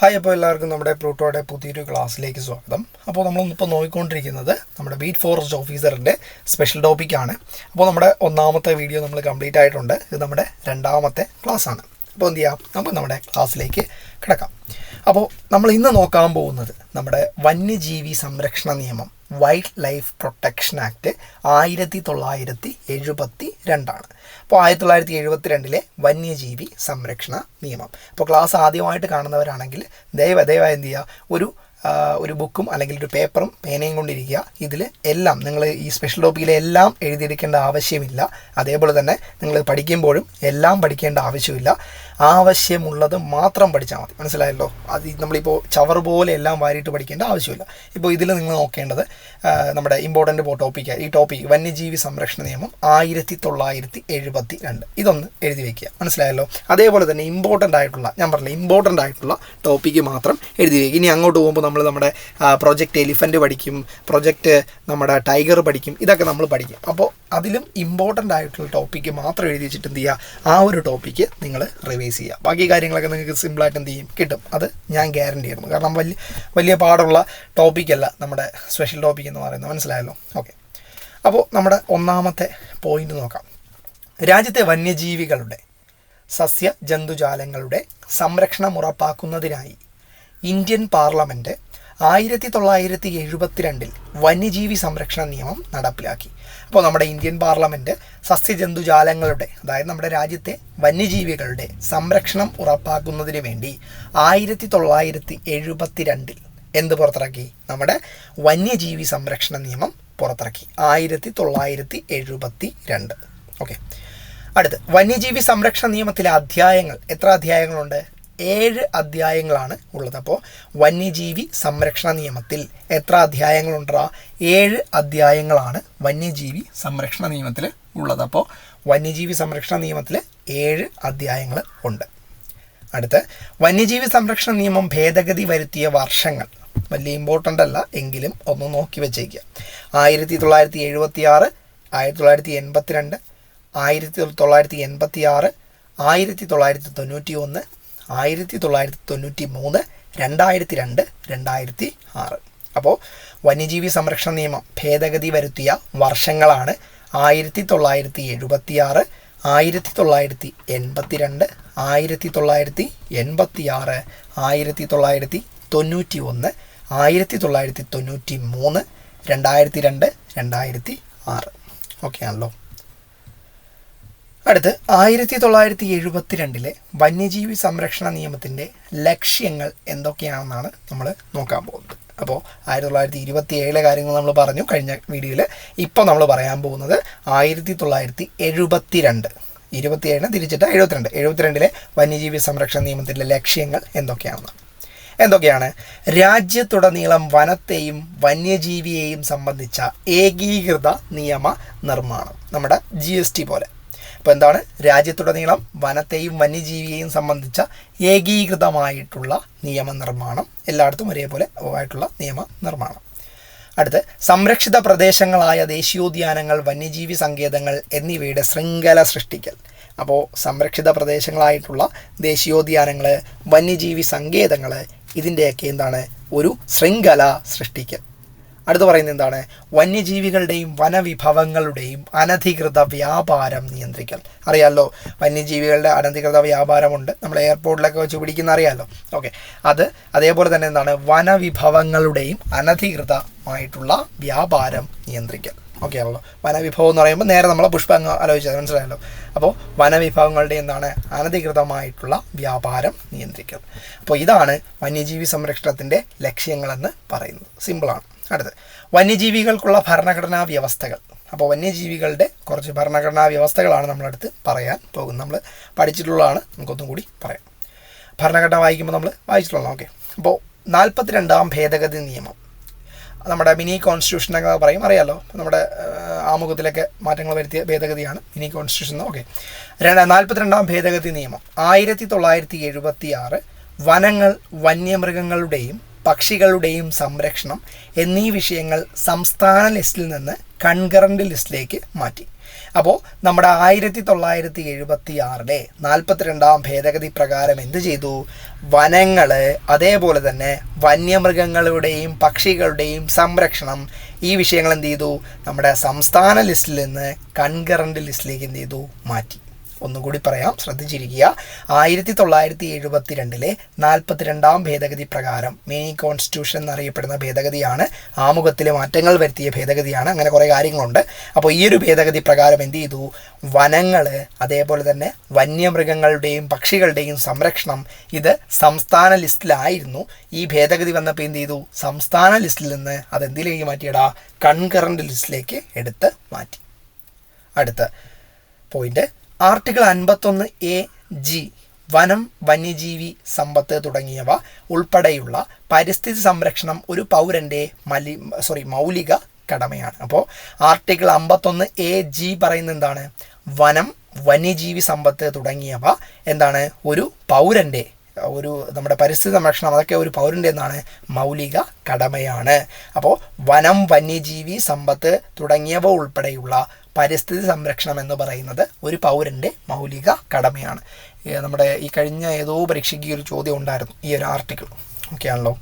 Hi അപ്പോൾ എല്ലാവർക്കും നമ്മുടെ പ്ലൂട്ടോയുടെ പുതിയൊരു ക്ലാസ്സിലേക്ക് സ്വാഗതം. അപ്പോൾ നമ്മളിപ്പോൾ നോക്കിക്കൊണ്ടിരിക്കുന്നത് നമ്മുടെ ബീറ്റ് ഫോറസ്റ്റ് ഓഫീസറിന്റെ സ്പെഷ്യൽ ടോപ്പിക്കാണ് അപ്പോൾ നമ്മുടെ ഒന്നാമത്തെ വീഡിയോ നമ്മൾ കംപ്ലീറ്റ് ആയിട്ടുണ്ട്. ഇത് നമ്മുടെ രണ്ടാമത്തെ ക്ലാസ്സാണ് അപ്പോൾ എന്ത് ചെയ്യാം? നമുക്ക് നമ്മുടെ ക്ലാസ്സിലേക്ക് കിടക്കാം. അപ്പോൾ നമ്മൾ ഇന്ന് നോക്കാൻ പോകുന്നത് നമ്മുടെ വന്യജീവി സംരക്ഷണ നിയമം വൈൽഡ് ലൈഫ് പ്രൊട്ടക്ഷൻ ആക്ട് ആയിരത്തി തൊള്ളായിരത്തി എഴുപത്തി രണ്ടാണ് അപ്പോൾ ആയിരത്തി തൊള്ളായിരത്തി എഴുപത്തി രണ്ടിലെ വന്യജീവി സംരക്ഷണ നിയമം. അപ്പോൾ ക്ലാസ് ആദ്യമായിട്ട് കാണുന്നവരാണെങ്കിൽ ദയവ് ദയവായി എന്ത് ചെയ്യുക? ഒരു ഒരു ബുക്കും അല്ലെങ്കിൽ ഒരു പേപ്പറും പേനയും കൊണ്ടിരിക്കുക. ഇതിൽ എല്ലാം നിങ്ങൾ ഈ സ്പെഷ്യൽ ടോപ്പിക്കിലെ എല്ലാം എഴുതിയെടുക്കേണ്ട ആവശ്യമില്ല. അതേപോലെ തന്നെ നിങ്ങൾ പഠിക്കുമ്പോഴും എല്ലാം പഠിക്കേണ്ട ആവശ്യമില്ല. ആവശ്യമുള്ളത് മാത്രം പഠിച്ചാൽ മതി. മനസ്സിലായല്ലോ? അത് നമ്മളിപ്പോൾ ചവർ പോലെ എല്ലാം വാരിയിട്ട് പഠിക്കേണ്ട ആവശ്യമില്ല. ഇപ്പോൾ ഇതിൽ നിങ്ങൾ നോക്കേണ്ടത് നമ്മുടെ ഇമ്പോർട്ടന്റ് ടോപ്പിക്ക് ഈ ടോപ്പിക് വന്യജീവി സംരക്ഷണ നിയമം ആയിരത്തി തൊള്ളായിരത്തി എഴുപത്തി രണ്ട് ഇതൊന്ന് എഴുതി വയ്ക്കുക മനസ്സിലായല്ലോ? അതേപോലെ തന്നെ ഇമ്പോർട്ടന്റ് ആയിട്ടുള്ള ഞാൻ പറഞ്ഞില്ല ഇമ്പോർട്ടന്റ് ആയിട്ടുള്ള ടോപ്പിക്ക് മാത്രം എഴുതി വയ്ക്കുക ഇനി അങ്ങോട്ട് പോകുമ്പോൾ നമ്മൾ നമ്മുടെ പ്രൊജക്റ്റ് എലിഫന്റ് പഠിക്കും പ്രൊജക്റ്റ് നമ്മുടെ ടൈഗർ പഠിക്കും ഇതൊക്കെ നമ്മൾ പഠിക്കും. അപ്പോൾ അതിലും ഇമ്പോർട്ടന്റ് ആയിട്ടുള്ള ടോപ്പിക്ക് മാത്രം എഴുതി വെച്ചിട്ട് എന്ത് ചെയ്യുക? ആ ഒരു ടോപ്പിക്ക് നിങ്ങൾ റിവൈസ് ചെയ്യുക. ബാക്കി കാര്യങ്ങളൊക്കെ നിങ്ങൾക്ക് സിമ്പിളായിട്ട് എന്ത് ചെയ്യും? കിട്ടും. അത് ഞാൻ ഗ്യാരണ്ടി ചെയ്യുന്നു. കാരണം വലിയ വലിയ പാടുള്ള ടോപ്പിക്കല്ല നമ്മുടെ സ്പെഷ്യൽ ടോപ്പിക് എന്ന് പറയുന്നത് മനസ്സിലായല്ലോ? ഓക്കെ അപ്പോൾ നമ്മുടെ ഒന്നാമത്തെ പോയിന്റ് നോക്കാം. രാജ്യത്തെ വന്യജീവികളുടെ സസ്യ ജന്തുജാലങ്ങളുടെ സംരക്ഷണം ഉറപ്പാക്കുന്നതിനായി ഇന്ത്യൻ പാർലമെന്റ് ആയിരത്തി തൊള്ളായിരത്തി എഴുപത്തിരണ്ടിൽ വന്യജീവി സംരക്ഷണ നിയമം നടപ്പിലാക്കി. അപ്പോൾ നമ്മുടെ ഇന്ത്യൻ പാർലമെന്റ് സസ്യജന്തുജാലങ്ങളുടെ അതായത് നമ്മുടെ രാജ്യത്തെ വന്യജീവികളുടെ സംരക്ഷണം ഉറപ്പാക്കുന്നതിന് വേണ്ടി ആയിരത്തി തൊള്ളായിരത്തി എഴുപത്തിരണ്ടിൽ എന്ത് പുറത്തിറക്കി? നമ്മുടെ വന്യജീവി സംരക്ഷണ നിയമം പുറത്തിറക്കി. ആയിരത്തി തൊള്ളായിരത്തി എഴുപത്തി രണ്ട് ഓക്കെ അടുത്ത് വന്യജീവി സംരക്ഷണ നിയമത്തിലെ അധ്യായങ്ങൾ. എത്ര അധ്യായങ്ങളുണ്ട്? ഏഴ് അധ്യായങ്ങളാണ് ഉള്ളത്. അപ്പോൾ വന്യജീവി സംരക്ഷണ നിയമത്തിൽ എത്ര അധ്യായങ്ങളുണ്ടാ? ഏഴ് അധ്യായങ്ങളാണ് വന്യജീവി സംരക്ഷണ നിയമത്തിൽ ഉള്ളത്. അപ്പോൾ വന്യജീവി സംരക്ഷണ നിയമത്തിൽ ഏഴ് അധ്യായങ്ങൾ ഉണ്ട്. അടുത്ത് വന്യജീവി സംരക്ഷണ നിയമം ഭേദഗതി വരുത്തിയ വർഷങ്ങൾ. വലിയ ഇമ്പോർട്ടന്റ് അല്ല എങ്കിലും ഒന്ന് നോക്കി വെച്ചേക്കുക. ആയിരത്തി തൊള്ളായിരത്തി എഴുപത്തി ആറ് ആയിരത്തി തൊള്ളായിരത്തി എൺപത്തിരണ്ട് ആയിരത്തി തൊള്ളായിരത്തി എൺപത്തി ആറ് ആയിരത്തി തൊള്ളായിരത്തി തൊണ്ണൂറ്റി ഒന്ന് ആയിരത്തി തൊള്ളായിരത്തി തൊണ്ണൂറ്റി മൂന്ന് രണ്ടായിരത്തി രണ്ട് രണ്ടായിരത്തി ആറ് അപ്പോൾ വന്യജീവി സംരക്ഷണ നിയമം ഭേദഗതി വരുത്തിയ വർഷങ്ങളാണ് ആയിരത്തി തൊള്ളായിരത്തി എഴുപത്തി ആറ് ആയിരത്തി തൊള്ളായിരത്തി എൺപത്തി രണ്ട് ആയിരത്തി തൊള്ളായിരത്തി എൺപത്തി ആറ് ആയിരത്തി തൊള്ളായിരത്തി തൊണ്ണൂറ്റി ഒന്ന് ആയിരത്തി തൊള്ളായിരത്തി തൊണ്ണൂറ്റി മൂന്ന് രണ്ടായിരത്തി രണ്ട് രണ്ടായിരത്തി ആറ് ഓക്കെ ആണല്ലോ. അടുത്ത് ആയിരത്തി തൊള്ളായിരത്തി എഴുപത്തിരണ്ടിലെ വന്യജീവി സംരക്ഷണ നിയമത്തിന്റെ ലക്ഷ്യങ്ങൾ എന്തൊക്കെയാണെന്നാണ് നമ്മൾ നോക്കാൻ പോകുന്നത്. അപ്പോൾ ആയിരത്തി തൊള്ളായിരത്തി ഇരുപത്തി ഏഴിലെ കാര്യങ്ങൾ നമ്മൾ പറഞ്ഞു കഴിഞ്ഞ വീഡിയോയിൽ ഇപ്പോൾ നമ്മൾ പറയാൻ പോകുന്നത് ആയിരത്തി തൊള്ളായിരത്തി എഴുപത്തിരണ്ട് ഇരുപത്തിയേഴിന് തിരിച്ചിട്ട് എഴുപത്തിരണ്ട്. എഴുപത്തിരണ്ടിലെ വന്യജീവി സംരക്ഷണ നിയമത്തിന്റെ ലക്ഷ്യങ്ങൾ എന്തൊക്കെയാണ്? എന്തൊക്കെയാണ്? രാജ്യത്തുടനീളം വനത്തെയും വന്യജീവിയെയും സംബന്ധിച്ച ഏകീകൃത നിയമ നിർമ്മാണം. നമ്മുടെ ജി എസ് ടി പോലെ. അപ്പോൾ എന്താണ്? രാജ്യത്തുടനീളം വനത്തെയും വന്യജീവിയെയും സംബന്ധിച്ച ഏകീകൃതമായിട്ടുള്ള നിയമനിർമ്മാണം എല്ലായിടത്തും ഒരേപോലെ ആയിട്ടുള്ള നിയമ നിർമ്മാണം. അടുത്ത് സംരക്ഷിത പ്രദേശങ്ങളായ ദേശീയോദ്യാനങ്ങൾ വന്യജീവി സങ്കേതങ്ങൾ എന്നിവയുടെ ശൃംഖല സൃഷ്ടിക്കൽ. അപ്പോൾ സംരക്ഷിത പ്രദേശങ്ങളായിട്ടുള്ള ദേശീയോദ്യാനങ്ങൾ വന്യജീവി സങ്കേതങ്ങൾ ഇതിന്റെയൊക്കെ എന്താണ് ഒരു ശൃംഖല സൃഷ്ടിക്കൽ. അടുത്ത് പറയുന്നത് എന്താണ്? വന്യജീവികളുടെയും വനവിഭവങ്ങളുടെയും അനധികൃത വ്യാപാരം നിയന്ത്രിക്കൽ. അറിയാമല്ലോ വന്യജീവികളുടെ അനധികൃത വ്യാപാരമുണ്ട്. നമ്മൾ എയർപോർട്ടിലൊക്കെ വെച്ച് പിടിക്കുന്ന അറിയാമല്ലോ ഓക്കെ. അത് അതേപോലെ തന്നെ എന്താണ്? വനവിഭവങ്ങളുടെയും അനധികൃതമായിട്ടുള്ള വ്യാപാരം നിയന്ത്രിക്കൽ. ഓക്കെ ആണല്ലോ. വനവിഭവം എന്ന് പറയുമ്പോൾ നേരെ നമ്മളെ പുഷ്പങ്ങൾ ആലോചിച്ചത് മനസ്സിലായല്ലോ. അപ്പോൾ വനവിഭവങ്ങളുടെ എന്താണ്? അനധികൃതമായിട്ടുള്ള വ്യാപാരം നിയന്ത്രിക്കൽ. അപ്പോൾ ഇതാണ് വന്യജീവി സംരക്ഷണത്തിന്റെ ലക്ഷ്യങ്ങളെന്ന് പറയുന്നത്. സിമ്പിളാണ് അടുത്ത് വന്യജീവികൾക്കുള്ള ഭരണഘടനാ വ്യവസ്ഥകൾ. അപ്പോൾ വന്യജീവികളുടെ കുറച്ച് ഭരണഘടനാ വ്യവസ്ഥകളാണ് നമ്മളടുത്ത് പറയാൻ പോകുന്നത്. നമ്മൾ പഠിച്ചിട്ടുള്ളതാണ്. നമുക്കൊന്നും കൂടി പറയാം. ഭരണഘടന വായിക്കുമ്പോൾ നമ്മൾ വായിച്ചിട്ടുള്ളതാണ്. ഓക്കെ. അപ്പോൾ നാൽപ്പത്തിരണ്ടാം ഭേദഗതി നിയമം. നമ്മുടെ മിനി കോൺസ്റ്റിറ്റ്യൂഷൻ എന്നൊക്കെ പറയും. അറിയാമല്ലോ നമ്മുടെ ആമുഖത്തിലൊക്കെ മാറ്റങ്ങൾ വരുത്തിയ ഭേദഗതിയാണ് മിനി കോൺസ്റ്റിറ്റ്യൂഷൻ ഓക്കെ. രണ്ട് നാൽപ്പത്തിരണ്ടാം ഭേദഗതി നിയമം. ആയിരത്തി തൊള്ളായിരത്തി എഴുപത്തി ആറ് വനങ്ങൾ വന്യമൃഗങ്ങളുടെയും പക്ഷികളുടെയും സംരക്ഷണം എന്നീ വിഷയങ്ങൾ സംസ്ഥാന ലിസ്റ്റിൽ നിന്ന് കൺകറന്റ് ലിസ്റ്റിലേക്ക് മാറ്റി. അപ്പോൾ നമ്മുടെ ആയിരത്തി തൊള്ളായിരത്തി എഴുപത്തി ആറിലെ നാൽപ്പത്തിരണ്ടാം ഭേദഗതി പ്രകാരം എന്ത് ചെയ്തു? വനങ്ങൾ അതേപോലെ തന്നെ വന്യമൃഗങ്ങളുടെയും പക്ഷികളുടെയും സംരക്ഷണം ഈ വിഷയങ്ങൾ എന്ത് ചെയ്തു? നമ്മുടെ സംസ്ഥാന ലിസ്റ്റിൽ നിന്ന് കൺകറന്റ് ലിസ്റ്റിലേക്ക് എന്ത് ചെയ്തു? മാറ്റി. ഒന്നുകൂടി പറയാം. ശ്രദ്ധിച്ചിരിക്കുക. ആയിരത്തി തൊള്ളായിരത്തി എഴുപത്തി രണ്ടിലെ നാൽപ്പത്തിരണ്ടാം ഭേദഗതി പ്രകാരം മിനി കോൺസ്റ്റിറ്റ്യൂഷൻ എന്നറിയപ്പെടുന്ന ഭേദഗതിയാണ്. ആമുഖത്തിലെ മാറ്റങ്ങൾ വരുത്തിയ ഭേദഗതിയാണ്. അങ്ങനെ കുറേ കാര്യങ്ങളുണ്ട്. അപ്പോൾ ഈ ഒരു ഭേദഗതി പ്രകാരം എന്ത് ചെയ്തു? വനങ്ങൾ അതേപോലെ തന്നെ വന്യമൃഗങ്ങളുടെയും പക്ഷികളുടെയും സംരക്ഷണം ഇത് സംസ്ഥാന ലിസ്റ്റിലായിരുന്നു. ഈ ഭേദഗതി വന്നപ്പോൾ എന്ത് ചെയ്തു? സംസ്ഥാന ലിസ്റ്റിൽ നിന്ന് അത് എന്തിലേക്ക് മാറ്റിയടാ? കൺകറന്റ് ലിസ്റ്റിലേക്ക് എടുത്ത് മാറ്റി. അടുത്ത പോയിന്റ്. ആർട്ടിക്കിൾ അൻപത്തൊന്ന് എ ജി വനം വന്യജീവി സമ്പത്ത് തുടങ്ങിയവ ഉൾപ്പെടെയുള്ള പരിസ്ഥിതി സംരക്ഷണം ഒരു പൗരന്റെ മലി സോറി മൗലിക കടമയാണ്. അപ്പോൾ ആർട്ടിക്കിൾ അമ്പത്തൊന്ന് എ ജി പറയുന്ന എന്താണ്? വനം വന്യജീവി സമ്പത്ത് തുടങ്ങിയവ എന്താണ്? ഒരു പൗരന്റെ ഒരു നമ്മുടെ പരിസ്ഥിതി സംരക്ഷണം അതൊക്കെ ഒരു പൗരന്റെ എന്നാണ് മൗലിക കടമയാണ്. അപ്പോൾ വനം വന്യജീവി സമ്പത്ത് തുടങ്ങിയവ ഉൾപ്പെടെയുള്ള പരിസ്ഥിതി സംരക്ഷണം എന്ന് പറയുന്നത് ഒരു പൗരന്റെ മൗലിക കടമയാണ്. നമ്മുടെ ഈ കഴിഞ്ഞ ഏതോ പരീക്ഷയ്ക്ക് ഒരു ചോദ്യം ഉണ്ടായിരുന്നു ഈ ഒരു ആർട്ടിക്കിൾ ഓക്കെ ആണല്ലോ?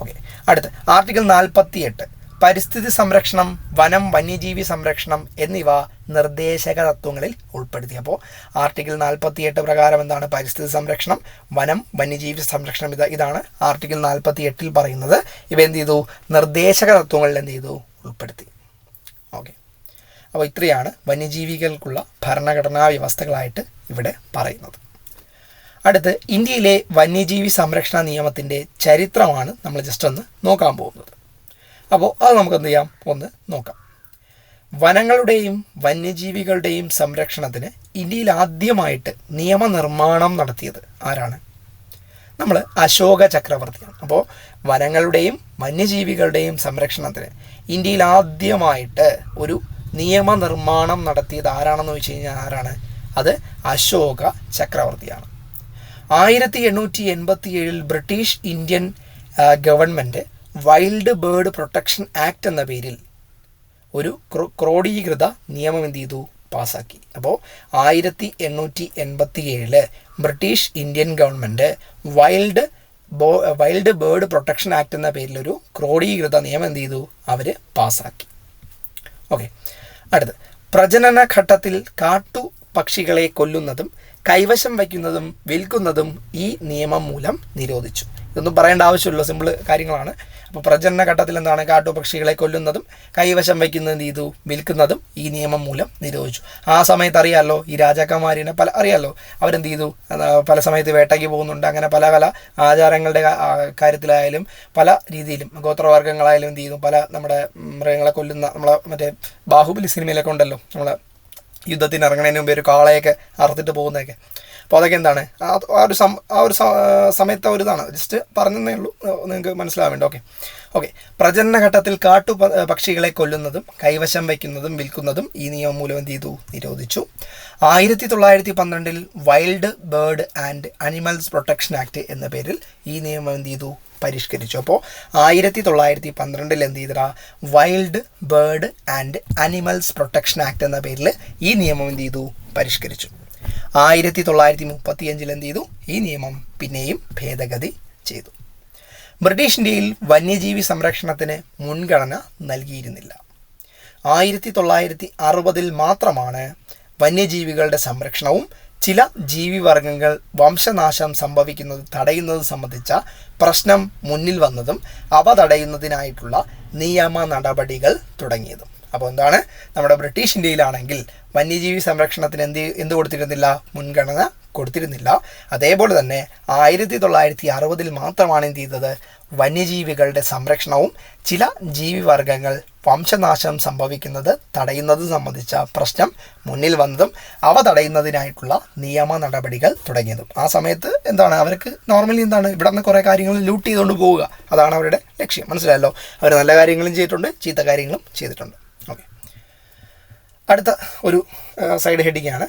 ഓക്കെ അടുത്ത് ആർട്ടിക്കിൾ നാൽപ്പത്തി എട്ട് പരിസ്ഥിതി സംരക്ഷണം വനം വന്യജീവി സംരക്ഷണം എന്നിവ നിർദ്ദേശക തത്വങ്ങളിൽ ഉൾപ്പെടുത്തി. അപ്പോൾ ആർട്ടിക്കിൾ നാൽപ്പത്തി എട്ട് പ്രകാരം എന്താണ് പരിസ്ഥിതി സംരക്ഷണം വനം വന്യജീവി സംരക്ഷണം ഇത് ഇതാണ് ആർട്ടിക്കിൾ നാൽപ്പത്തി എട്ടിൽ പറയുന്നത്. ഇവ എന്ത് ചെയ്തു? നിർദ്ദേശക തത്വങ്ങളിൽ എന്ത് ചെയ്തു? ഉൾപ്പെടുത്തി. ഓക്കെ അപ്പോൾ ഇത്രയാണ് വന്യജീവികൾക്കുള്ള ഭരണഘടനാ വ്യവസ്ഥകളായിട്ട് ഇവിടെ പറയുന്നത്. അടുത്ത് ഇന്ത്യയിലെ വന്യജീവി സംരക്ഷണ നിയമത്തിന്റെ ചരിത്രമാണ് നമ്മൾ ജസ്റ്റ് ഒന്ന് നോക്കാൻ പോകുന്നത്. അപ്പോൾ അത് നമുക്ക് എന്ത് ചെയ്യാം? ഒന്ന് നോക്കാം. വനങ്ങളുടെയും വന്യജീവികളുടെയും സംരക്ഷണത്തിന് ഇന്ത്യയിൽ ആദ്യമായിട്ട് നിയമനിർമ്മാണം നടത്തിയത് ആരാണ്? നമ്മൾ അശോക ചക്രവർത്തിയാണ്. അപ്പോൾ വനങ്ങളുടെയും വന്യജീവികളുടെയും സംരക്ഷണത്തിന് ഇന്ത്യയിൽ ആദ്യമായിട്ട് ഒരു നിയമനിർമ്മാണം നടത്തിയത് ആരാണെന്ന് വെച്ച് കഴിഞ്ഞാൽ ആരാണ്? അത് അശോക ചക്രവർത്തിയാണ്. ആയിരത്തി എണ്ണൂറ്റി എൺപത്തി ഏഴിൽ British Indian government wild bird protection act എന്ന പേരിൽ ഒരു ക്രോ- ക്രോഡീകൃത നിയമം എന്ത് ചെയ്തു? പാസാക്കി. അപ്പോൾ ആയിരത്തി എണ്ണൂറ്റി എൺപത്തി ഏഴിൽ ബ്രിട്ടീഷ് ഇന്ത്യൻ ഗവൺമെന്റ് വൈൽഡ് ബോ വൈൽഡ് ബേർഡ് പ്രൊട്ടക്ഷൻ ആക്ട് എന്ന പേരിൽ ഒരു ക്രോഡീകൃത നിയമം എന്ത് ചെയ്തു? അവർ പാസാക്കി. ഓക്കെ. അടുത്ത് പ്രജനന ഘട്ടത്തിൽ കാട്ടു പക്ഷികളെ കൊല്ലുന്നതും കൈവശം വയ്ക്കുന്നതും വിൽക്കുന്നതും ഈ നിയമം മൂലം നിരോധിച്ചു. ഇതൊന്നും പറയേണ്ട ആവശ്യമില്ല. സിമ്പിൾ കാര്യങ്ങളാണ്. അപ്പോൾ പ്രജനന ഘട്ടത്തിൽ എന്താണ് കാട്ടുപക്ഷികളെ കൊല്ലുന്നതും കൈവശം വയ്ക്കുന്നതും ചെയ്തു വിൽക്കുന്നതും ഈ നിയമം മൂലം നിരോധിച്ചു. ആ സമയത്ത് അറിയാമല്ലോ ഈ രാജാക്കന്മാരിനെ പല അറിയാമല്ലോ അവരെന്ത് ചെയ്തു? പല സമയത്ത് വേട്ടയ്ക്ക് പോകുന്നുണ്ട്. അങ്ങനെ പല പല ആചാരങ്ങളുടെ കാര്യത്തിലായാലും പല രീതിയിലും ഗോത്രവർഗങ്ങളായാലും എന്ത് ചെയ്തു? പല നമ്മുടെ മൃഗങ്ങളെ കൊല്ലുന്ന നമ്മളെ മറ്റേ ബാഹുബലി സിനിമയിലൊക്കെ ഉണ്ടല്ലോ നമ്മളെ യുദ്ധത്തിന് ഇറങ്ങുന്നതിന് മുമ്പ് ഒരു കാളയൊക്കെ അറുത്തിട്ട് പോകുന്നതൊക്കെ. അപ്പോൾ അതൊക്കെ എന്താണ്? ആ ഒരു സം ആ ഒരു സമയത്ത് ഒരു ഇതാണ്. ജസ്റ്റ് പറഞ്ഞതേ ഉള്ളൂ. നിങ്ങൾക്ക് മനസ്സിലാവാൻ വേണ്ടി ഓക്കെ ഓക്കെ പ്രജനനഘട്ടത്തിൽ കാട്ടു പക്ഷികളെ കൊല്ലുന്നതും കൈവശം വയ്ക്കുന്നതും വിൽക്കുന്നതും ഈ നിയമം മൂലം എന്ത് ചെയ്തു? നിരോധിച്ചു. ആയിരത്തി തൊള്ളായിരത്തി പന്ത്രണ്ടിൽ wild bird and animals protection act എന്ന പേരിൽ ഈ നിയമം എന്ത് ചെയ്തു? പരിഷ്കരിച്ചു. അപ്പോൾ ആയിരത്തി തൊള്ളായിരത്തി പന്ത്രണ്ടിൽ എന്ത് ചെയ്തടാ wild bird and animals protection act എന്ന പേരിൽ ഈ നിയമം എന്ത് ചെയ്തു? പരിഷ്കരിച്ചു. ആയിരത്തി തൊള്ളായിരത്തി മുപ്പത്തിയഞ്ചിൽ എന്ത് ചെയ്തു ഈ നിയമം പിന്നെയും ഭേദഗതി ചെയ്തു. ബ്രിട്ടീഷ് ഇന്ത്യയിൽ വന്യജീവി സംരക്ഷണത്തിന് മുൻഗണന നൽകിയിരുന്നില്ല. ആയിരത്തി തൊള്ളായിരത്തി അറുപതിൽ മാത്രമാണ് വന്യജീവികളുടെ സംരക്ഷണവും ചില ജീവിവർഗങ്ങൾ വംശനാശം സംഭവിക്കുന്നത് തടയുന്നത് സംബന്ധിച്ച പ്രശ്നം മുന്നിൽ വന്നതും അവ തടയുന്നതിനായിട്ടുള്ള നിയമ നടപടികൾ തുടങ്ങിയതും. അപ്പോൾ എന്താണ്? നമ്മുടെ ബ്രിട്ടീഷ് ഇന്ത്യയിലാണെങ്കിൽ വന്യജീവി സംരക്ഷണത്തിന് എന്ത് എന്ത് കൊടുത്തിരുന്നില്ല? മുൻഗണന കൊടുത്തിരുന്നില്ല. അതേപോലെ തന്നെ ആയിരത്തി തൊള്ളായിരത്തി അറുപതിൽ മാത്രമാണ് എന്ത് ചെയ്തത്? വന്യജീവികളുടെ സംരക്ഷണവും ചില ജീവിവർഗങ്ങൾ വംശനാശം സംഭവിക്കുന്നത് തടയുന്നത് സംബന്ധിച്ച പ്രശ്നം മുന്നിൽ വന്നതും അവ തടയുന്നതിനായിട്ടുള്ള നിയമ നടപടികൾ തുടങ്ങിയതും. ആ സമയത്ത് എന്താണ്? അവർക്ക് നോർമലി എന്താണ്? ഇവിടെ നിന്ന് കുറേ കാര്യങ്ങൾ ലൂട്ട് ചെയ്തുകൊണ്ട് പോവുക. അതാണ് അവരുടെ ലക്ഷ്യം. മനസ്സിലായല്ലോ? അവർ നല്ല കാര്യങ്ങളും ചെയ്തിട്ടുണ്ട് ചീത്ത കാര്യങ്ങളും ചെയ്തിട്ടുണ്ട്. അടുത്ത ഒരു സൈഡ് ഹെഡിങ് ആണ്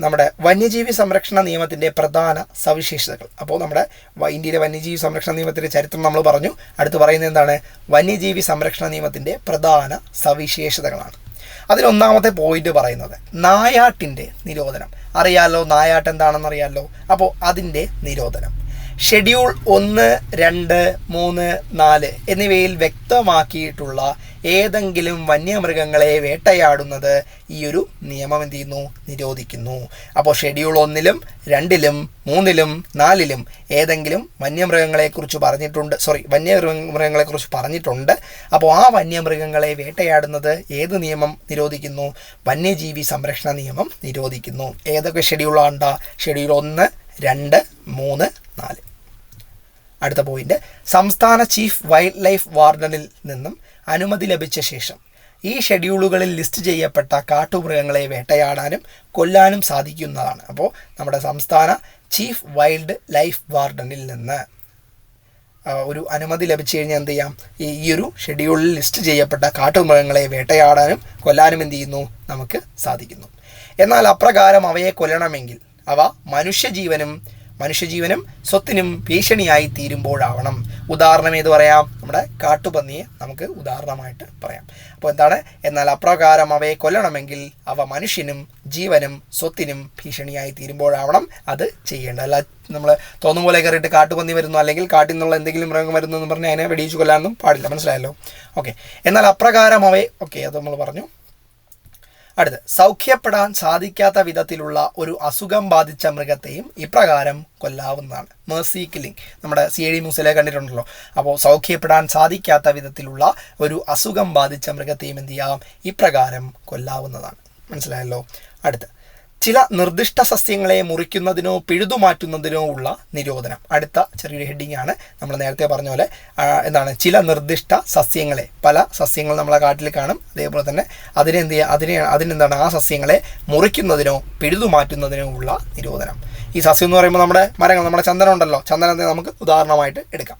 നമ്മുടെ വന്യജീവി സംരക്ഷണ നിയമത്തിന്റെ പ്രധാന സവിശേഷതകൾ. അപ്പോൾ നമ്മുടെ ഇന്ത്യയിലെ വന്യജീവി സംരക്ഷണ നിയമത്തിന്റെ ചരിത്രം നമ്മൾ പറഞ്ഞു. അടുത്ത് പറയുന്നത് എന്താണ്? വന്യജീവി സംരക്ഷണ നിയമത്തിന്റെ പ്രധാന സവിശേഷതകളാണ്. അതിലൊന്നാമത്തെ പോയിന്റ് പറയുന്നത് നായാട്ടിന്റെ നിരോധനം. അറിയാലോ നായാട്ട് എന്താണെന്ന് അറിയാലോ അപ്പോൾ അതിന്റെ നിരോധനം. ഷെഡ്യൂൾ ഒന്ന് രണ്ട് മൂന്ന് നാല് എന്നിവയിൽ വ്യക്തമാക്കിയിട്ടുള്ള ഏതെങ്കിലും വന്യമൃഗങ്ങളെ വേട്ടയാടുന്നത് ഈ ഒരു നിയമം എന്ത് ചെയ്യുന്നു? നിരോധിക്കുന്നു. അപ്പോൾ ഷെഡ്യൂൾ ഒന്നിലും രണ്ടിലും മൂന്നിലും നാലിലും ഏതെങ്കിലും വന്യമൃഗങ്ങളെക്കുറിച്ച് പറഞ്ഞിട്ടുണ്ട്. സോറി വന്യമൃഗങ്ങളെക്കുറിച്ച് പറഞ്ഞിട്ടുണ്ട്. അപ്പോൾ ആ വന്യമൃഗങ്ങളെ വേട്ടയാടുന്നത് ഏത് നിയമം നിരോധിക്കുന്നു? വന്യജീവി സംരക്ഷണ നിയമം നിരോധിക്കുന്നു. ഏതൊക്കെ ഷെഡ്യൂളാണ്ട ഷെഡ്യൂൾ ഒന്ന് രണ്ട് മൂന്ന് നാല്. അടുത്ത പോയിന്റ് സംസ്ഥാന ചീഫ് വൈൽഡ് ലൈഫ് വാർഡനിൽ നിന്നും അനുമതി ലഭിച്ച ശേഷം ഈ ഷെഡ്യൂളുകളിൽ ലിസ്റ്റ് ചെയ്യപ്പെട്ട കാട്ടുമൃഗങ്ങളെ വേട്ടയാടാനും കൊല്ലാനും സാധിക്കുന്നതാണ്. അപ്പോൾ നമ്മുടെ സംസ്ഥാന ചീഫ് വൈൽഡ് ലൈഫ് വാർഡനിൽ നിന്ന് ഒരു അനുമതി ലഭിച്ചു കഴിഞ്ഞാൽ എന്ത് ചെയ്യാം? ഈ ഒരു ഷെഡ്യൂളിൽ ലിസ്റ്റ് ചെയ്യപ്പെട്ട കാട്ടുമൃഗങ്ങളെ വേട്ടയാടാനും കൊല്ലാനും എന്ത് ചെയ്യുന്നു? നമുക്ക് സാധിക്കുന്നു. എന്നാൽ അപ്രകാരം അവയെ കൊല്ലണമെങ്കിൽ അവ മനുഷ്യജീവനും മനുഷ്യജീവനും സ്വത്തിനും ഭീഷണിയായി തീരുമ്പോഴാവണം. ഉദാഹരണം ഏത് പറയാം? നമ്മുടെ കാട്ടുപന്നിയെ നമുക്ക് ഉദാഹരണമായിട്ട് പറയാം. അപ്പോൾ എന്താണ്? എന്നാൽ അപ്രകാരം അവയെ കൊല്ലണമെങ്കിൽ അവ മനുഷ്യനും ജീവനും സ്വത്തിനും ഭീഷണിയായി തീരുമ്പോഴാവണം അത് ചെയ്യേണ്ടത്. അല്ല നമ്മൾ തോന്നും പോലെ കയറിയിട്ട് കാട്ടുപന്നി വരുന്നു അല്ലെങ്കിൽ കാട്ടിൽ നിന്നുള്ള എന്തെങ്കിലും മൃഗം വരുന്നു എന്ന് പറഞ്ഞാൽ അതിനെ വെടിയിച്ച് കൊല്ലാനൊന്നും പാടില്ല. മനസ്സിലായല്ലോ? ഓക്കെ. എന്നാൽ അപ്രകാരം അവയെ ഓക്കെ അത് നമ്മൾ പറഞ്ഞു. അടുത്ത് സൗഖ്യപ്പെടാൻ സാധിക്കാത്ത വിധത്തിലുള്ള ഒരു അസുഖം ബാധിച്ച മൃഗത്തെയും ഇപ്രകാരം കൊല്ലാവുന്നതാണ്. മേഴ്സി കില്ലിംഗ് നമ്മുടെ സി ഐ ഡി ന്യൂസിലെ കണ്ടിട്ടുണ്ടല്ലോ. അപ്പോൾ സൗഖ്യപ്പെടാൻ സാധിക്കാത്ത വിധത്തിലുള്ള ഒരു അസുഖം ബാധിച്ച മൃഗത്തെയും എന്ത് ചെയ്യാം? ഇപ്രകാരം കൊല്ലാവുന്നതാണ്. മനസ്സിലായല്ലോ? അടുത്ത് ചില നിർദ്ദിഷ്ട സസ്യങ്ങളെ മുറിക്കുന്നതിനോ പിഴുതുമാറ്റുന്നതിനോ ഉള്ള നിരോധനം. അടുത്ത ചെറിയൊരു ഹെഡിങ് ആണ്. നമ്മൾ നേരത്തെ പറഞ്ഞ പോലെ എന്താണ് ചില നിർദ്ദിഷ്ട സസ്യങ്ങളെ പല സസ്യങ്ങൾ നമ്മളെ കാട്ടിൽ കാണും. അതേപോലെ തന്നെ അതിനെന്ത് അതിനെ അതിനെന്താണ് ആ സസ്യങ്ങളെ മുറിക്കുന്നതിനോ പിഴുതുമാറ്റുന്നതിനോ ഉള്ള നിരോധനം. ഈ സസ്യം എന്ന് പറയുമ്പോൾ നമ്മുടെ മരങ്ങൾ നമ്മുടെ ചന്ദനം ഉണ്ടല്ലോ. ചന്ദനത്തെ നമുക്ക് ഉദാഹരണമായിട്ട് എടുക്കാം.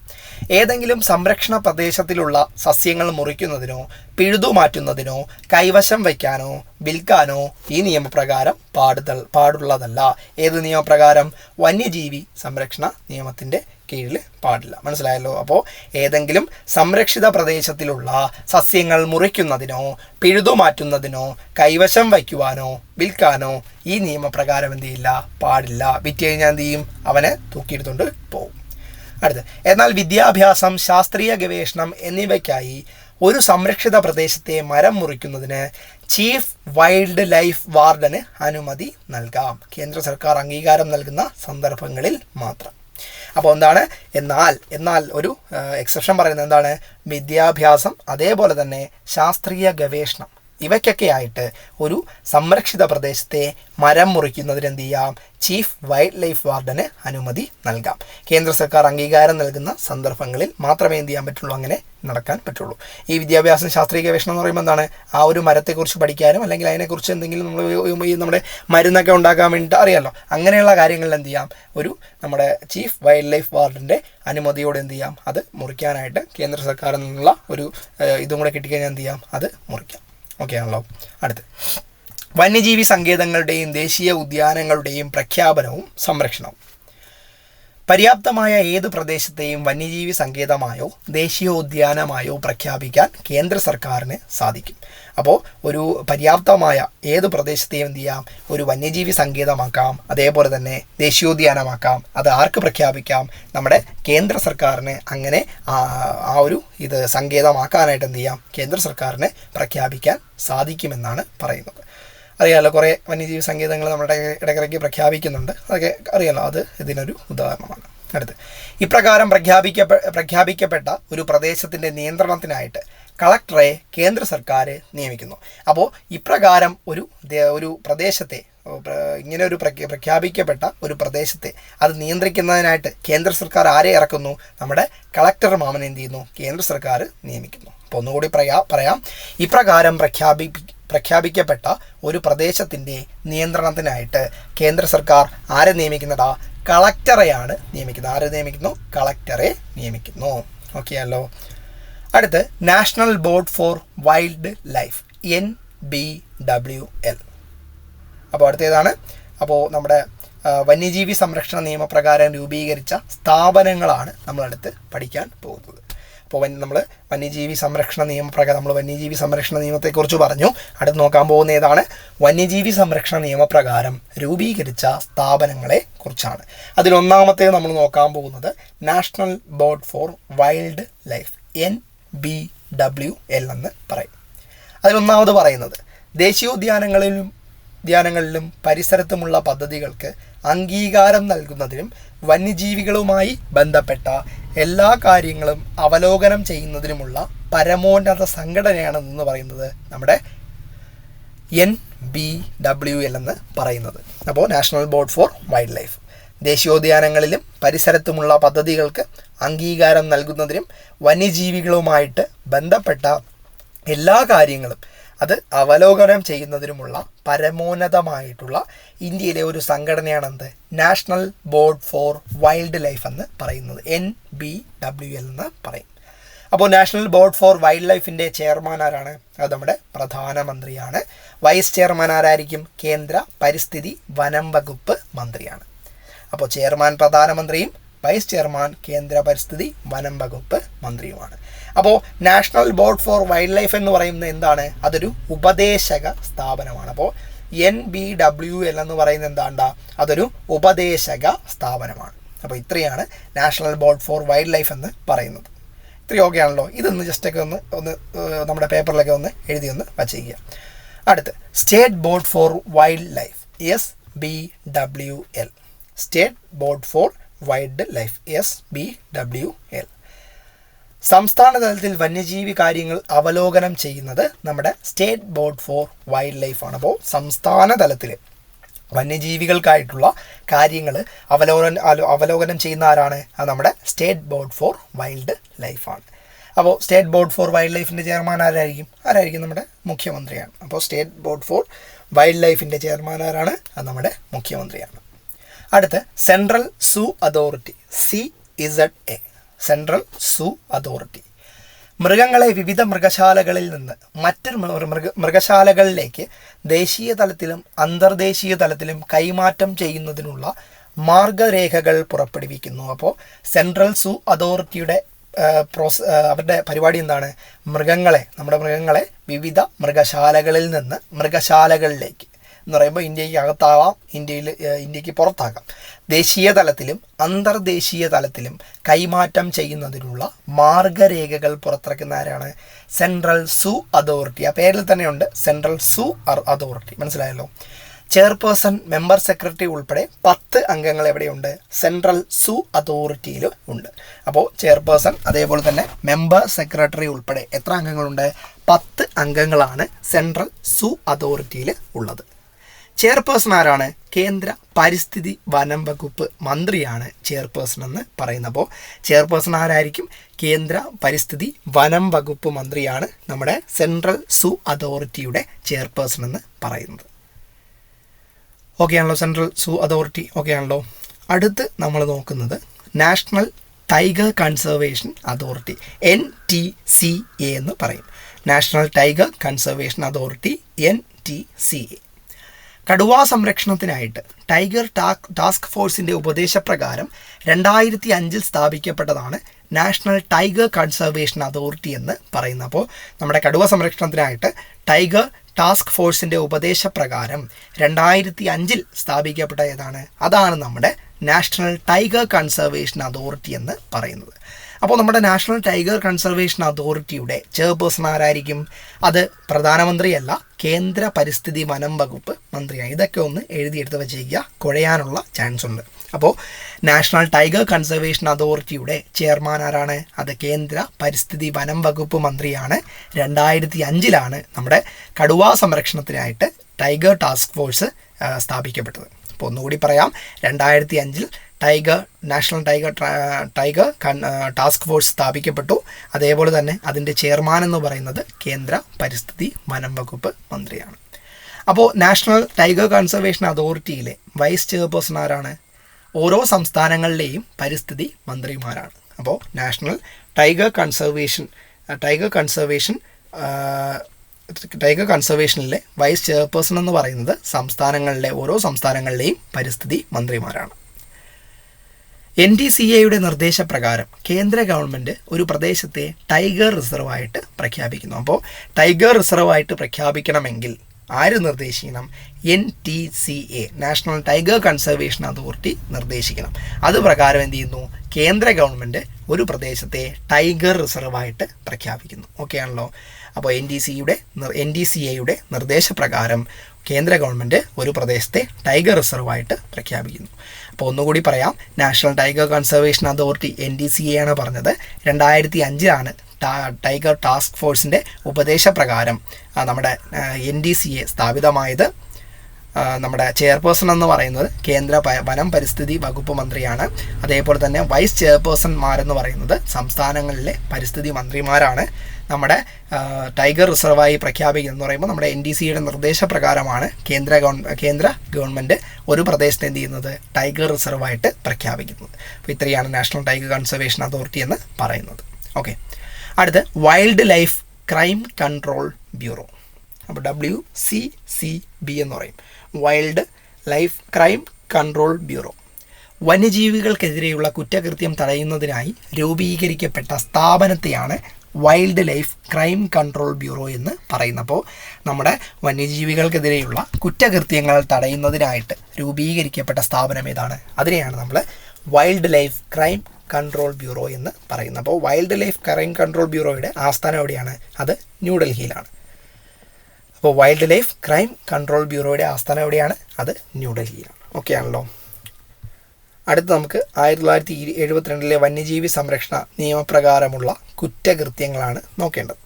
ഏതെങ്കിലും സംരക്ഷണ പ്രദേശത്തിലുള്ള സസ്യങ്ങൾ മുറിക്കുന്നതിനോ പിഴുതു മാറ്റുന്നതിനോ കൈവശം വയ്ക്കാനോ വിൽക്കാനോ ഈ നിയമപ്രകാരം പാടുതൽ പാടുള്ളതല്ല. ഏത് നിയമപ്രകാരം? വന്യജീവി സംരക്ഷണ നിയമത്തിന്റെ കീഴിൽ പാടില്ല. മനസ്സിലായല്ലോ? അപ്പോൾ ഏതെങ്കിലും സംരക്ഷിത പ്രദേശത്തിലുള്ള സസ്യങ്ങൾ മുറിക്കുന്നതിനോ പിഴുതുമാറ്റുന്നതിനോ കൈവശം വയ്ക്കുവാനോ വിൽക്കാനോ ഈ നിയമപ്രകാരം എന്ത് ചെയ്യില്ല? പാടില്ല. വിറ്റ് കഴിഞ്ഞാൽ എന്ത് ചെയ്യും? അവനെ തൂക്കിയെടുത്തുകൊണ്ട് പോകും അടുത്ത് എന്നാൽ വിദ്യാഭ്യാസം ശാസ്ത്രീയ ഗവേഷണം എന്നിവയ്ക്കായി ഒരു സംരക്ഷിത പ്രദേശത്തെ മരം മുറിക്കുന്നതിന് ചീഫ് വൈൽഡ് ലൈഫ് വാർഡന് അനുമതി നൽകാം. കേന്ദ്ര സർക്കാർ അംഗീകാരം നൽകുന്ന സന്ദർഭങ്ങളിൽ മാത്രം. അപ്പോൾ എന്താണ്? എന്നാൽ എന്നാൽ ഒരു എക്സെപ്ഷൻ പറയുന്നത് എന്താണ്? വിദ്യാഭ്യാസം അതേപോലെ തന്നെ ശാസ്ത്രീയ ഗവേഷണം. ഇവയ്ക്കൊക്കെ ആയിട്ട് ഒരു സംരക്ഷിത പ്രദേശത്തെ മരം മുറിക്കുന്നതിന് എന്ത് ചെയ്യാം? ചീഫ് വൈൽഡ് ലൈഫ് വാർഡന് അനുമതി നൽകാം. കേന്ദ്ര സർക്കാർ അംഗീകാരം നൽകുന്ന സന്ദർഭങ്ങളിൽ മാത്രമേ എന്ത് ചെയ്യാൻ പറ്റുള്ളൂ? അങ്ങനെ നടക്കാൻ പറ്റുള്ളൂ. ഈ വിദ്യാഭ്യാസം ശാസ്ത്രീയ ഗവേഷണം എന്ന് പറയുമ്പോൾ എന്താണ്? ആ ഒരു മരത്തെക്കുറിച്ച് പഠിക്കാനും അല്ലെങ്കിൽ അതിനെക്കുറിച്ച് എന്തെങ്കിലും നമ്മൾ ഈ നമ്മുടെ മരുന്നൊക്കെ ഉണ്ടാക്കാൻ വേണ്ടിയിട്ട് അറിയാമല്ലോ. അങ്ങനെയുള്ള കാര്യങ്ങളിൽ എന്ത് ചെയ്യാം? ഒരു നമ്മുടെ ചീഫ് വൈൽഡ് ലൈഫ് വാർഡിന്റെ അനുമതിയോടെ എന്ത് ചെയ്യാം? അത് മുറിക്കാനായിട്ട് കേന്ദ്ര സർക്കാരിൽ നിന്നുള്ള ഒരു ഇതും കൂടെ കിട്ടിക്കഴിഞ്ഞാൽ എന്ത് ചെയ്യാം? അത് മുറിക്കാം. ഓക്കെ ആണല്ലോ അടുത്ത്. വന്യജീവി സങ്കേതങ്ങളുടെയും ദേശീയ ഉദ്യാനങ്ങളുടെയും പ്രഖ്യാപനവും സംരക്ഷണവും. പര്യാപ്തമായ ഏത് പ്രദേശത്തെയും വന്യജീവി സങ്കേതമായോ ദേശീയോദ്യാനമായോ പ്രഖ്യാപിക്കാൻ കേന്ദ്ര സർക്കാരിന് സാധിക്കും. അപ്പോൾ ഒരു പര്യാപ്തമായ ഏത് പ്രദേശത്തെയും എന്ത് ചെയ്യാം? ഒരു വന്യജീവി സങ്കേതമാക്കാം അതേപോലെ തന്നെ ദേശീയോദ്യാനമാക്കാം അത് ആർക്ക് പ്രഖ്യാപിക്കാം? നമ്മുടെ കേന്ദ്ര സർക്കാരിന് അങ്ങനെ ആ ഒരു ഇത് സങ്കേതമാക്കാനായിട്ട് എന്ത് ചെയ്യാം? കേന്ദ്ര സർക്കാരിന് പ്രഖ്യാപിക്കാൻ സാധിക്കുമെന്നാണ് പറയുന്നത്. അറിയാമല്ലോ കുറേ വന്യജീവി സങ്കേതങ്ങൾ നമ്മുടെ ഇടയ്ക്കിടയ്ക്ക് പ്രഖ്യാപിക്കുന്നുണ്ട്. അതൊക്കെ അറിയാലോ അത് ഇതിനൊരു ഉദാഹരണമാണ്. അടുത്ത്. ഇപ്രകാരം പ്രഖ്യാപിക്കപ്പെ പ്രഖ്യാപിക്കപ്പെട്ട ഒരു പ്രദേശത്തിന്റെ നിയന്ത്രണത്തിനായിട്ട് കളക്ടറെ കേന്ദ്ര സർക്കാർ നിയമിക്കുന്നു. അപ്പോൾ ഇപ്രകാരം ഒരു ഒരു പ്രദേശത്തെ ഇങ്ങനെ ഒരു പ്രഖ്യ- പ്രഖ്യാപിക്കപ്പെട്ട ഒരു പ്രദേശത്തെ അത് നിയന്ത്രിക്കുന്നതിനായിട്ട് കേന്ദ്ര സർക്കാർ ആരെ ഇറക്കുന്നു? നമ്മുടെ കളക്ടർ മാമൻ എന്ത് ചെയ്യുന്നു? കേന്ദ്ര സർക്കാർ നിയമിക്കുന്നു. അപ്പോൾ ഒന്നുകൂടി പറയാം. ഇപ്രകാരം പ്രഖ്യാപി പ്രഖ്യാപിക്കപ്പെട്ട ഒരു പ്രദേശത്തിന്റെ നിയന്ത്രണത്തിനായിട്ട് കേന്ദ്ര സർക്കാർ ആരെ നിയമിക്കുന്നതാ? കളക്ടറെയാണ് നിയമിക്കുന്നത്. ആരെ നിയമിക്കുന്നു? കളക്ടറെ നിയമിക്കുന്നു. ഓക്കെ അല്ലോ. അടുത്ത് national board for wildlife N B W L. അപ്പോൾ അടുത്തേതാണ്. അപ്പോൾ നമ്മുടെ വന്യജീവി സംരക്ഷണ നിയമപ്രകാരം രൂപീകരിച്ച സ്ഥാപനങ്ങളാണ് നമ്മളടുത്ത് പഠിക്കാൻ പോകുന്നത്. അപ്പോൾ നമ്മൾ വന്യജീവി സംരക്ഷണ നിയമപ്രകാരം നമ്മൾ വന്യജീവി സംരക്ഷണ നിയമത്തെക്കുറിച്ച് പറഞ്ഞു. അടുത്ത് നോക്കാൻ പോകുന്ന ഏതാണ്? വന്യജീവി സംരക്ഷണ നിയമപ്രകാരം രൂപീകരിച്ച സ്ഥാപനങ്ങളെ കുറിച്ചാണ്. അതിലൊന്നാമത്തെ നമ്മൾ നോക്കാൻ പോകുന്നത് national board for wildlife N B W L എന്ന് പറയും. അതിലൊന്നാമത് പറയുന്നത് ദേശീയോദ്യാനങ്ങളിലും ഉദ്യാനങ്ങളിലും പരിസരത്തുമുള്ള പദ്ധതികൾക്ക് അംഗീകാരം നൽകുന്നതിനും വന്യജീവികളുമായി ബന്ധപ്പെട്ട എല്ലാ കാര്യങ്ങളും അവലോകനം ചെയ്യുന്നതിനുമുള്ള പരമോന്നത സംഘടനയാണെന്ന് പറയുന്നത് നമ്മുടെ എൻ ബി ഡബ്ല്യു എൽ എന്ന് പറയുന്നത്. അപ്പോൾ national board for wildlife ദേശീയോദ്യാനങ്ങളിലും പരിസരത്തുമുള്ള പദ്ധതികൾക്ക് അംഗീകാരം നൽകുന്നതിനും വന്യജീവികളുമായിട്ട് ബന്ധപ്പെട്ട എല്ലാ കാര്യങ്ങളും അത് അവലോകനം ചെയ്യുന്നതിനുമുള്ള പരമോന്നതമായിട്ടുള്ള ഇന്ത്യയിലെ ഒരു സംഘടനയാണെന്ത് national board for wildlife എന്ന് പറയുന്നത് എൻ ബി ഡബ്ല്യു എൽ എന്ന് പറയും. അപ്പോൾ നാഷണൽ ബോർഡ് ഫോർ വൈൽഡ് ലൈഫിന്റെ ചെയർമാൻ ആരാണ്? അത് നമ്മുടെ പ്രധാനമന്ത്രിയാണ്. വൈസ് ചെയർമാൻ ആരായിരിക്കും? കേന്ദ്ര പരിസ്ഥിതി വനം വകുപ്പ് മന്ത്രിയാണ്. അപ്പോൾ ചെയർമാൻ പ്രധാനമന്ത്രിയും വൈസ് ചെയർമാൻ കേന്ദ്ര പരിസ്ഥിതി വനം വകുപ്പ് മന്ത്രിയുമാണ്. അപ്പോൾ national board for wildlife എന്ന് പറയുന്നത് എന്താണ്? അതൊരു ഉപദേശക സ്ഥാപനമാണ്. അപ്പോൾ എൻ ബി ഡബ്ല്യു എൽ എന്ന് പറയുന്നത് എന്താണ്ട? അതൊരു ഉപദേശക സ്ഥാപനമാണ്. അപ്പോൾ ഇത്രയാണ് national board for wildlife എന്ന് പറയുന്നത്. ഇത്രയും ഓക്കെ ആണല്ലോ. ഇതൊന്ന് ജസ്റ്റൊക്കെ ഒന്ന് ഒന്ന് നമ്മുടെ പേപ്പറിലൊക്കെ ഒന്ന് എഴുതി ഒന്ന് വച്ചേക്കുക അടുത്ത് state board for wildlife S B W L state board for wildlife S B W L സംസ്ഥാന തലത്തിൽ വന്യജീവി കാര്യങ്ങൾ അവലോകനം ചെയ്യുന്നത് നമ്മുടെ state board for wildlife ആണ്. അപ്പോൾ സംസ്ഥാന തലത്തിൽ വന്യജീവികൾക്കായിട്ടുള്ള കാര്യങ്ങൾ അവലോകനം അവലോകനം ചെയ്യുന്ന ആരാണ്? അത് നമ്മുടെ സ്റ്റേറ്റ് ബോർഡ് ഫോർ വൈൽഡ് ലൈഫാണ് അപ്പോൾ സ്റ്റേറ്റ് ബോർഡ് ഫോർ വൈൽഡ് ലൈഫിന്റെ ചെയർമാൻ ആരായിരിക്കും? ആരായിരിക്കും നമ്മുടെ മുഖ്യമന്ത്രിയാണ്. അപ്പോൾ സ്റ്റേറ്റ് ബോർഡ് ഫോർ വൈൽഡ് ലൈഫിന്റെ ചെയർമാൻ ആരാണ്? അത് നമ്മുടെ മുഖ്യമന്ത്രിയാണ്. അടുത്ത് central zoo authority C Z A central zoo authority. മൃഗങ്ങളെ വിവിധ മൃഗശാലകളിൽ നിന്ന് മറ്റൊരു മൃഗ മൃഗശാലകളിലേക്ക് ദേശീയ തലത്തിലും അന്തർദേശീയ തലത്തിലും കൈമാറ്റം ചെയ്യുന്നതിനുള്ള മാർഗരേഖകൾ പുറപ്പെടുവിക്കുന്നു. അപ്പോൾ സെൻട്രൽ സൂ അതോറിറ്റിയുടെ പ്രോസ് അവരുടെ പരിപാടി എന്താണ്? മൃഗങ്ങളെ നമ്മുടെ മൃഗങ്ങളെ വിവിധ മൃഗശാലകളിൽ നിന്ന് മൃഗശാലകളിലേക്ക് എന്ന് പറയുമ്പോൾ ഇന്ത്യയ്ക്ക് അകത്താവാം ഇന്ത്യയിൽ ഇന്ത്യയ്ക്ക് പുറത്താകാം. ദേശീയ തലത്തിലും അന്തർദേശീയ തലത്തിലും കൈമാറ്റം ചെയ്യുന്നതിനുള്ള മാർഗരേഖകൾ പുറത്തിറക്കുന്ന ആരാണ്? സെൻട്രൽ സു അതോറിറ്റി. ആ പേരിൽ തന്നെയുണ്ട് സെൻട്രൽ സു അതോറിറ്റി. മനസ്സിലായല്ലോ? ചെയർപേഴ്സൺ മെമ്പർ സെക്രട്ടറി ഉൾപ്പെടെ പത്ത് അംഗങ്ങൾ എവിടെയുണ്ട്? സെൻട്രൽ സു അതോറിറ്റിയിൽ ഉണ്ട്. അപ്പോൾ ചെയർപേഴ്സൺ അതേപോലെ തന്നെ മെമ്പർ സെക്രട്ടറി ഉൾപ്പെടെ എത്ര അംഗങ്ങളുണ്ട്? പത്ത് അംഗങ്ങളാണ് സെൻട്രൽ സു അതോറിറ്റിയിൽ ഉള്ളത്. ചെയർപേഴ്സൺ കേന്ദ്ര പരിസ്ഥിതി വനം വകുപ്പ് മന്ത്രിയാണ് ചെയർപേഴ്സൺ എന്ന് പറയുന്നപ്പോൾ ചെയർപേഴ്സൺ ആരായിരിക്കും? കേന്ദ്ര പരിസ്ഥിതി വനം വകുപ്പ് മന്ത്രിയാണ് നമ്മുടെ സെൻട്രൽ സു അതോറിറ്റിയുടെ ചെയർപേഴ്സൺ എന്ന് പറയുന്നത്. ഓക്കെ ആണല്ലോ സെൻട്രൽ സു അതോറിറ്റി. ഓക്കെ ആണല്ലോ. അടുത്ത് നമ്മൾ നോക്കുന്നത് national tiger conservation authority N T C A എന്ന് പറയും. National tiger conservation authority N T C A. കടുവാ സംരക്ഷണത്തിനായിട്ട് ടൈഗർ ടാക് ടാസ്ക് ഫോഴ്സിന്റെ ഉപദേശപ്രകാരം രണ്ടായിരത്തി അഞ്ചിൽ സ്ഥാപിക്കപ്പെട്ടതാണ് നാഷണൽ ടൈഗർ കൺസർവേഷൻ അതോറിറ്റി എന്ന് പറയുന്നത്. അപ്പോൾ നമ്മുടെ കടുവ സംരക്ഷണത്തിനായിട്ട് ടൈഗർ ടാസ്ക് ഫോഴ്സിന്റെ ഉപദേശപ്രകാരം രണ്ടായിരത്തി അഞ്ചിൽ സ്ഥാപിക്കപ്പെട്ട ഏതാണ്? അതാണ് നമ്മുടെ നാഷണൽ ടൈഗർ കൺസർവേഷൻ അതോറിറ്റി എന്ന് പറയുന്നത്. അപ്പോൾ നമ്മുടെ നാഷണൽ ടൈഗർ കൺസർവേഷൻ അതോറിറ്റിയുടെ ചെയർപേഴ്സൺ ആരായിരിക്കും? അത് പ്രധാനമന്ത്രിയല്ല കേന്ദ്ര പരിസ്ഥിതി വനം വകുപ്പ് മന്ത്രിയാണ്. ഇതൊക്കെ ഒന്ന് എഴുതിയെടുത്ത് വെച്ചേക്കുക കുഴയാനുള്ള ചാൻസ് ഉണ്ട്. അപ്പോൾ നാഷണൽ ടൈഗർ കൺസർവേഷൻ അതോറിറ്റിയുടെ ചെയർമാൻ ആരാണ്? അത് കേന്ദ്ര പരിസ്ഥിതി വനം വകുപ്പ് മന്ത്രിയാണ്. രണ്ടായിരത്തി അഞ്ചിലാണ് നമ്മുടെ കടുവാ സംരക്ഷണത്തിനായിട്ട് ടൈഗർ ടാസ്ക് ഫോഴ്സ് സ്ഥാപിക്കപ്പെട്ടത്. അപ്പോൾ ഒന്നുകൂടി പറയാം. രണ്ടായിരത്തി അഞ്ചിൽ tiger national tiger tiger task force സ്ഥാപിക്കപ്പെട്ടു. അതേപോലെ തന്നെ അതിന്റെ ചെയർമാൻ എന്ന് പറയുന്നത് കേന്ദ്ര പരിസ്ഥിതി വനം വകുപ്പ് മന്ത്രിയാണ്. അപ്പോൾ നാഷണൽ ടൈഗർ കൺസർവേഷൻ അതോറിറ്റിയിലെ വൈസ് ചെയർപേഴ്സൺ ആരാണ്? ഓരോ സംസ്ഥാനങ്ങളിലെയും പരിസ്ഥിതി മന്ത്രിമാരാണ്. അപ്പോൾ national tiger conservation tiger conservation tiger കൺസർവേഷനിലെ vice chairperson എന്ന് പറയുന്നത് സംസ്ഥാനങ്ങളിലെ ഓരോ സംസ്ഥാനങ്ങളിലെയും പരിസ്ഥിതി മന്ത്രിമാരാണ്. എൻ ഡി സി എയുടെ നിർദ്ദേശപ്രകാരം കേന്ദ്ര ഗവൺമെന്റ് ഒരു പ്രദേശത്തെ ടൈഗർ റിസർവായിട്ട് പ്രഖ്യാപിക്കുന്നു. അപ്പോൾ ടൈഗർ റിസർവായിട്ട് പ്രഖ്യാപിക്കണമെങ്കിൽ ആര് നിർദ്ദേശിക്കണം? N T C A national tiger conservation authority നിർദ്ദേശിക്കണം. അത് പ്രകാരം എന്ത് ചെയ്യുന്നു? കേന്ദ്ര ഗവൺമെന്റ് ഒരു പ്രദേശത്തെ ടൈഗർ റിസർവായിട്ട് പ്രഖ്യാപിക്കുന്നു. ഓക്കെ ആണല്ലോ? അപ്പോൾ എൻ ഡി സിയുടെ എൻ ഡി സി എയുടെ നിർദ്ദേശപ്രകാരം കേന്ദ്ര ഗവൺമെന്റ് ഒരു പ്രദേശത്തെ ടൈഗർ റിസർവായിട്ട് പ്രഖ്യാപിക്കുന്നു. അപ്പോൾ ഒന്നുകൂടി പറയാം. National tiger conservation authority N D C A ആണ് പറഞ്ഞത്. രണ്ടായിരത്തി അഞ്ചിലാണ് ടൈഗർ ടാസ്ക് ഫോഴ്സിന്റെ ഉപദേശപ്രകാരം നമ്മുടെ എൻ ഡി സി എ സ്ഥാപിതമായത്. നമ്മുടെ ചെയർപേഴ്സൺ എന്ന് പറയുന്നത് കേന്ദ്ര വനം പരിസ്ഥിതി വകുപ്പ് മന്ത്രിയാണ്. അതേപോലെ തന്നെ വൈസ് ചെയർപേഴ്സൺമാരെന്ന് പറയുന്നത് സംസ്ഥാനങ്ങളിലെ പരിസ്ഥിതി മന്ത്രിമാരാണ്. നമ്മുടെ ടൈഗർ റിസർവായി പ്രഖ്യാപിക്കുന്നത് പറയുമ്പോൾ നമ്മുടെ എൻ ഡി സിയുടെ നിർദ്ദേശപ്രകാരമാണ് കേന്ദ്ര ഗവൺ കേന്ദ്ര ഗവൺമെന്റ് ഒരു പ്രദേശത്ത് എന്ത് ചെയ്യുന്നത്? ടൈഗർ റിസർവായിട്ട് പ്രഖ്യാപിക്കുന്നത്. അപ്പോൾ ഇത്രയാണ് നാഷണൽ ടൈഗർ കൺസർവേഷൻ അതോറിറ്റി എന്ന് പറയുന്നത്. ഓക്കെ. അടുത്ത് wild life crime control bureau. അപ്പോൾ ഡബ്ല്യു സി സി ബി എന്ന് പറയും. Wildlife crime control bureau. വന്യജീവികൾക്കെതിരെയുള്ള കുറ്റകൃത്യം തടയുന്നതിനായി രൂപീകരിക്കപ്പെട്ട സ്ഥാപനത്തെയാണ് wild life crime control bureau എന്ന് പറയുന്നത് അപ്പോൾ നമ്മുടെ വന്യജീവികൾക്കെതിരെയുള്ള കുറ്റകൃത്യങ്ങൾ തടയുന്നതിനായിട്ട് രൂപീകരിക്കപ്പെട്ട സ്ഥാപനം ഏതാണ്? അതിനെയാണ് നമ്മൾ wild life crime control bureau എന്ന് പറയുന്നത് അപ്പോൾ വൈൽഡ് ലൈഫ് ക്രൈം കൺട്രോൾ ബ്യൂറോയുടെ ആസ്ഥാനം എവിടെയാണ്? അത് ന്യൂഡൽഹിയിലാണ്. അപ്പോൾ വൈൽഡ് ലൈഫ് ക്രൈം കൺട്രോൾ ബ്യൂറോയുടെ ആസ്ഥാനം എവിടെയാണ്? അത് ന്യൂഡൽഹിയിലാണ്. ഓക്കെ ആണല്ലോ? അടുത്ത് നമുക്ക് ആയിരത്തി തൊള്ളായിരത്തി എഴുപത്തിരണ്ടിലെ വന്യജീവി സംരക്ഷണ നിയമപ്രകാരമുള്ള കുറ്റകൃത്യങ്ങളാണ് നോക്കേണ്ടത്.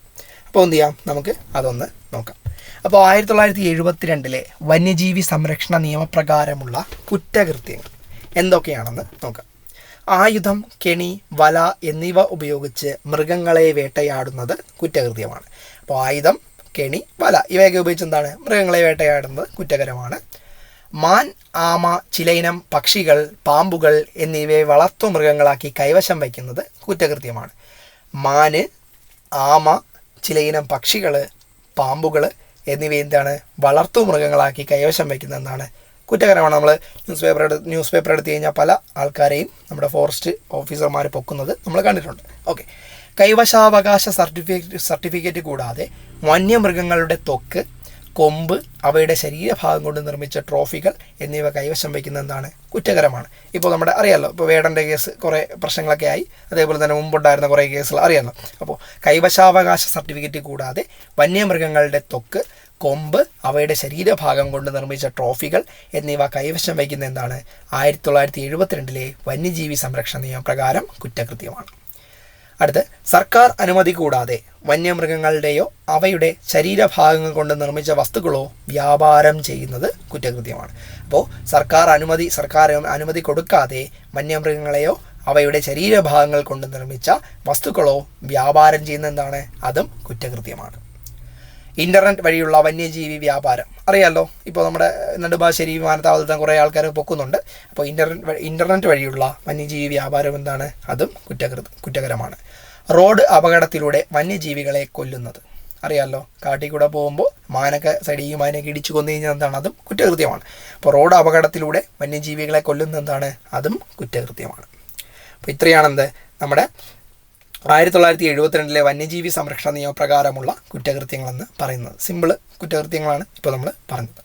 അപ്പോൾ എന്ത് ചെയ്യാം? നമുക്ക് അതൊന്ന് നോക്കാം. അപ്പോൾ ആയിരത്തി തൊള്ളായിരത്തി എഴുപത്തിരണ്ടിലെ വന്യജീവി സംരക്ഷണ നിയമപ്രകാരമുള്ള കുറ്റകൃത്യങ്ങൾ എന്തൊക്കെയാണെന്ന് നോക്കാം. ആയുധം കെണി വല എന്നിവ ഉപയോഗിച്ച് മൃഗങ്ങളെ വേട്ടയാടുന്നത് കുറ്റകൃത്യമാണ്. അപ്പോൾ ആയുധം കെണി വല ഇവയൊക്കെ ഉപയോഗിച്ച് എന്താണ്? മൃഗങ്ങളെ വേട്ടയാടുന്നത് കുറ്റകരമാണ്. മാൻ ആമ ചിലയിനം പക്ഷികൾ പാമ്പുകൾ എന്നിവയെ വളർത്തു മൃഗങ്ങളാക്കി കൈവശം വയ്ക്കുന്നത് കുറ്റകൃത്യമാണ്. മാന് ആമ ചിലയിനം പക്ഷികൾ പാമ്പുകൾ എന്നിവ എന്താണ് വളർത്തു മൃഗങ്ങളാക്കി കൈവശം വയ്ക്കുന്നത് എന്താണ് കുറ്റകരമാണ്. നമ്മൾ ന്യൂസ് പേപ്പർ എടുത്ത് ന്യൂസ് പേപ്പർ എടുത്തു കഴിഞ്ഞാൽ പല ആൾക്കാരെയും നമ്മുടെ ഫോറസ്റ്റ് ഓഫീസർമാർ പൊക്കുന്നത് നമ്മൾ കണ്ടിട്ടുണ്ട്. ഓക്കെ കൈവശാവകാശ സർട്ടിഫിക്കറ്റ് സർട്ടിഫിക്കറ്റ് കൂടാതെ വന്യമൃഗങ്ങളുടെ ത്വക്ക് കൊമ്പ് അവയുടെ ശരീരഭാഗം കൊണ്ട് നിർമ്മിച്ച ട്രോഫികൾ എന്നിവ കൈവശം വയ്ക്കുന്ന എന്താണ്? കുറ്റകരമാണ്. ഇപ്പോൾ നമ്മുടെ അറിയാമല്ലോ ഇപ്പോൾ വേടന്റെ കേസ് കുറേ പ്രശ്നങ്ങളൊക്കെ ആയി. അതേപോലെ തന്നെ മുമ്പുണ്ടായിരുന്ന കുറേ കേസുകൾ അറിയാമല്ലോ അപ്പോൾ കൈവശാവകാശ സർട്ടിഫിക്കറ്റ് കൂടാതെ വന്യമൃഗങ്ങളുടെ തൊക്ക് കൊമ്പ് അവയുടെ ശരീരഭാഗം കൊണ്ട് നിർമ്മിച്ച ട്രോഫികൾ എന്നിവ കൈവശം വയ്ക്കുന്ന എന്താണ്? ആയിരത്തി തൊള്ളായിരത്തി എഴുപത്തിരണ്ടിലെ വന്യജീവി സംരക്ഷണ നിയമപ്രകാരം കുറ്റകൃത്യമാണ്. അടുത്ത് സർക്കാർ അനുമതി കൂടാതെ വന്യമൃഗങ്ങളുടെയോ അവയുടെ ശരീരഭാഗങ്ങൾ കൊണ്ട് നിർമ്മിച്ച വസ്തുക്കളോ വ്യാപാരം ചെയ്യുന്നത് കുറ്റകൃത്യമാണ്. അപ്പോൾ സർക്കാർ അനുമതി സർക്കാർ അനുമതി കൊടുക്കാതെ വന്യമൃഗങ്ങളെയോ അവയുടെ ശരീരഭാഗങ്ങൾ കൊണ്ട് നിർമ്മിച്ച വസ്തുക്കളോ വ്യാപാരം ചെയ്യുന്ന എന്താണ് അതും കുറ്റകൃത്യമാണ്. ഇന്റർനെറ്റ് വഴിയുള്ള വന്യജീവി വ്യാപാരം. അറിയാമല്ലോ ഇപ്പോൾ നമ്മുടെ നെടുമ്പാശ്ശേരി വിമാനത്താവളത്തിൽ കുറേ ആൾക്കാർ പൊക്കുന്നുണ്ട്. അപ്പോൾ ഇന്റർനെറ്റ് ഇന്റർനെറ്റ് വഴിയുള്ള വന്യജീവി വ്യാപാരം എന്താണ്? അതും കുറ്റകൃ കുറ്റകരമാണ്. റോഡ് അപകടത്തിലൂടെ വന്യജീവികളെ കൊല്ലുന്നത്. അറിയാമല്ലോ കാട്ടിൽ കൂടെ പോകുമ്പോൾ മാനൊക്കെ സൈഡിൽ മാനൊക്കെ ഇടിച്ചു കൊന്നു കഴിഞ്ഞാൽ എന്താണ്? അതും കുറ്റകൃത്യമാണ്. അപ്പോൾ റോഡ് അപകടത്തിലൂടെ വന്യജീവികളെ കൊല്ലുന്ന എന്താണ്? അതും കുറ്റകൃത്യമാണ്. അപ്പോൾ ഇത്രയാണെന്ത്? നമ്മുടെ ആയിരത്തി തൊള്ളായിരത്തി എഴുപത്തിരണ്ടിലെ വന്യജീവി സംരക്ഷണ നിയമപ്രകാരമുള്ള കുറ്റകൃത്യങ്ങളെന്ന് പറയുന്നത്. സിമ്പിൾ കുറ്റകൃത്യങ്ങളാണ് ഇപ്പോൾ നമ്മൾ പറഞ്ഞത്.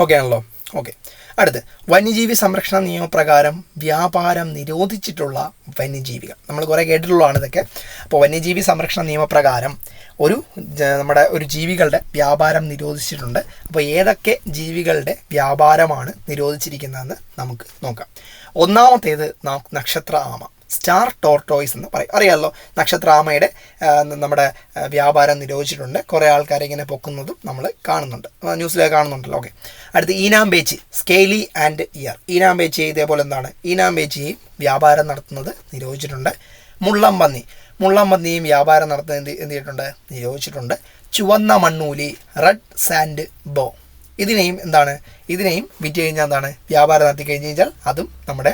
ഓക്കെ ആണല്ലോ? ഓക്കെ അടുത്ത് വന്യജീവി സംരക്ഷണ നിയമപ്രകാരം വ്യാപാരം നിരോധിച്ചിട്ടുള്ള വന്യജീവികൾ. നമ്മൾ കുറേ കേട്ടിട്ടുള്ളതാണ് ഇതൊക്കെ. അപ്പോൾ വന്യജീവി സംരക്ഷണ നിയമപ്രകാരം ഒരു നമ്മുടെ ഒരു ജീവികളുടെ വ്യാപാരം നിരോധിച്ചിട്ടുണ്ട്. അപ്പോൾ ഏതൊക്കെ ജീവികളുടെ വ്യാപാരമാണ് നിരോധിച്ചിരിക്കുന്നതെന്ന് നമുക്ക് നോക്കാം. ഒന്നാമത്തേത് നക്ഷത്ര ആമ. സ്റ്റാർ ടോർട്ടോയ്സ് എന്ന് പറയും. അറിയാമല്ലോ നക്ഷത്രാമയുടെ നമ്മുടെ വ്യാപാരം നിരോധിച്ചിട്ടുണ്ട്. കുറേ ആൾക്കാരെ ഇങ്ങനെ പൊക്കുന്നതും നമ്മൾ കാണുന്നുണ്ട്. ന്യൂസിലൊക്കെ കാണുന്നുണ്ടല്ലോ. ഓക്കെ. അടുത്ത് ഈനാമ്പേച്ചി സ്കെയിലി ആൻഡ് ഇയർ. ഈനാമ്പേച്ചി ഇതേപോലെ എന്താണ്? ഈനാംബേച്ചിയും വ്യാപാരം നടത്തുന്നത് നിരോധിച്ചിട്ടുണ്ട്. മുള്ളംപന്നി മുള്ളംപന്നിയും വ്യാപാരം നടത്തുന്നത് എന്ത് എന്ത് ചെയ്തിട്ടുണ്ട്? നിരോധിച്ചിട്ടുണ്ട്. ചുവന്ന മണ്ണൂലി റെഡ് സാൻഡ് ബോ. ഇതിനെയും എന്താണ്? ഇതിനെയും വിറ്റ് കഴിഞ്ഞാൽ എന്താണ്? വ്യാപാരം നടത്തി കഴിഞ്ഞ് കഴിഞ്ഞാൽ അതും നമ്മുടെ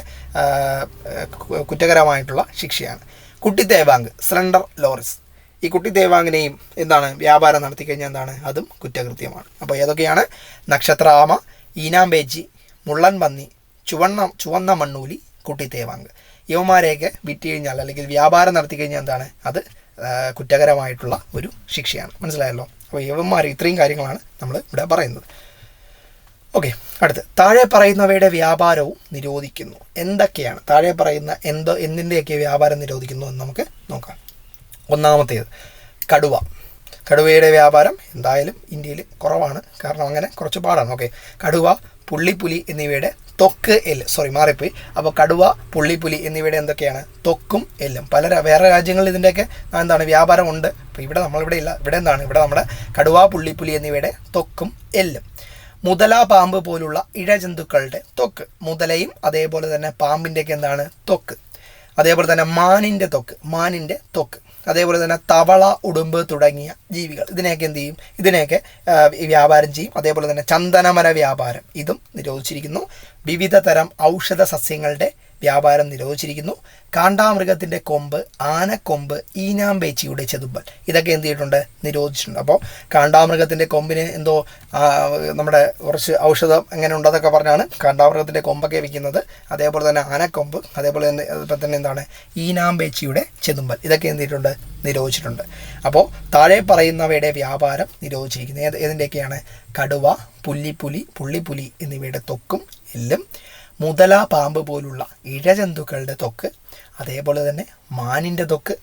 കുറ്റകരമായിട്ടുള്ള ശിക്ഷയാണ്. കുട്ടിത്തേവാങ്ക് സ്ലണ്ടർ ലോറിസ്. ഈ കുട്ടിത്തേവാങ്കിനെയും എന്താണ്? വ്യാപാരം നടത്തി കഴിഞ്ഞാൽ എന്താണ്? അതും കുറ്റകൃത്യമാണ്. അപ്പോൾ ഏതൊക്കെയാണ്? നക്ഷത്ര ആമ ഈനാമ്പേച്ചി മുള്ളൻ പന്നി ചുവണ്ണ ചുവന്ന മണ്ണൂലി കുട്ടിത്തേവാങ്ക് യുവമാരെയൊക്കെ വിറ്റ് കഴിഞ്ഞാൽ അല്ലെങ്കിൽ വ്യാപാരം നടത്തി കഴിഞ്ഞാൽ എന്താണ്? അത് കുറ്റകരമായിട്ടുള്ള ഒരു ശിക്ഷയാണ്. മനസ്സിലായല്ലോ? അപ്പോൾ ഇവന്മാർ ഇത്രയും കാര്യങ്ങളാണ് നമ്മൾ ഇവിടെ പറയുന്നത്. ഓക്കെ അടുത്ത്. താഴെ പറയുന്നവയുടെ വ്യാപാരവും നിരോധിക്കുന്നു. എന്തൊക്കെയാണ്? താഴെ പറയുന്ന എന്തോ എന്തിന്റെയൊക്കെ വ്യാപാരം നിരോധിക്കുന്നു എന്ന് നമുക്ക് നോക്കാം. ഒന്നാമത്തേത് കടുവ. കടുവയുടെ വ്യാപാരം എന്തായാലും ഇന്ത്യയിൽ കുറവാണ്. കാരണം അങ്ങനെ കുറച്ച് പാടാണ് ഓക്കെ കടുവ പുള്ളിപ്പുലി എന്നിവയുടെ തൊക്ക് എല്ല് സോറി മാറിപ്പോയി. അപ്പോൾ കടുവ പുള്ളിപ്പുലി എന്നിവയുടെ എന്തൊക്കെയാണ്? തൊക്കും എല്ലും. പല വേറെ രാജ്യങ്ങളിൽ ഇതിന്റെയൊക്കെ എന്താണ് വ്യാപാരമുണ്ട്. അപ്പോൾ ഇവിടെ നമ്മളിവിടെ ഇല്ല. ഇവിടെ എന്താണ്? ഇവിടെ നമ്മുടെ കടുവ പുള്ളിപ്പുലി എന്നിവയുടെ തൊക്കും എല്ലും. മുതല പാമ്പ് പോലുള്ള ഇഴജന്തുക്കളുടെ ത്വക്ക് മുതലയും അതേപോലെ തന്നെ പാമ്പിന്റെയൊക്കെ എന്താണ്? ത്വക്ക് അതേപോലെ തന്നെ മാനിന്റെ ത്വക്ക് മാനിന്റെ ത്വക്ക് അതേപോലെ തന്നെ തവള ഉടുമ്പ് തുടങ്ങിയ ജീവികൾ. ഇതിനെയൊക്കെ എന്ത് ചെയ്യും? ഇതിനെയൊക്കെ വ്യാപാരം ചെയ്യും. അതേപോലെ തന്നെ ചന്ദനമര വ്യാപാരം. ഇതും നിരോധിച്ചിരിക്കുന്നു. വിവിധ തരം ഔഷധ സസ്യങ്ങളുടെ വ്യാപാരം നിരോധിച്ചിരിക്കുന്നു. കാണ്ടാമൃഗത്തിന്റെ കൊമ്പ് ആനക്കൊമ്പ് ഈനാമ്പേച്ചിയുടെ ചെതുമ്പൽ. ഇതൊക്കെ എന്ത് ചെയ്തിട്ടുണ്ട്? നിരോധിച്ചിട്ടുണ്ട്. അപ്പോൾ കാണ്ടാമൃഗത്തിന്റെ കൊമ്പിന് എന്തോ നമ്മുടെ കുറച്ച് ഔഷധം എങ്ങനെ ഉണ്ടെന്നൊക്കെ പറഞ്ഞാണ് കാണ്ടാമൃഗത്തിന്റെ കൊമ്പൊക്കെ വിൽക്കുന്നത്. അതേപോലെ തന്നെ ആനക്കൊമ്പ് അതേപോലെ തന്നെ അതുപോലെ തന്നെ എന്താണ്? ഈനാമ്പേച്ചിയുടെ ചെതുമ്പൽ. ഇതൊക്കെ എന്ത് ചെയ്തിട്ടുണ്ട്? നിരോധിച്ചിട്ടുണ്ട്. അപ്പോൾ താഴെ പറയുന്നവയുടെ വ്യാപാരം നിരോധിച്ചിരിക്കുന്നത് ഏത് ഏതിന്റെയൊക്കെയാണ്? കടുവ പുല്ലിപ്പുലി പുള്ളിപ്പുലി എന്നിവയുടെ തൊക്കും എല്ലും മുതല പാമ്പ് പോലുള്ള ഇഴജന്തുക്കളുടെ തൊക്ക് അതേപോലെ തന്നെ മാനിന്റെ തൊക്ക്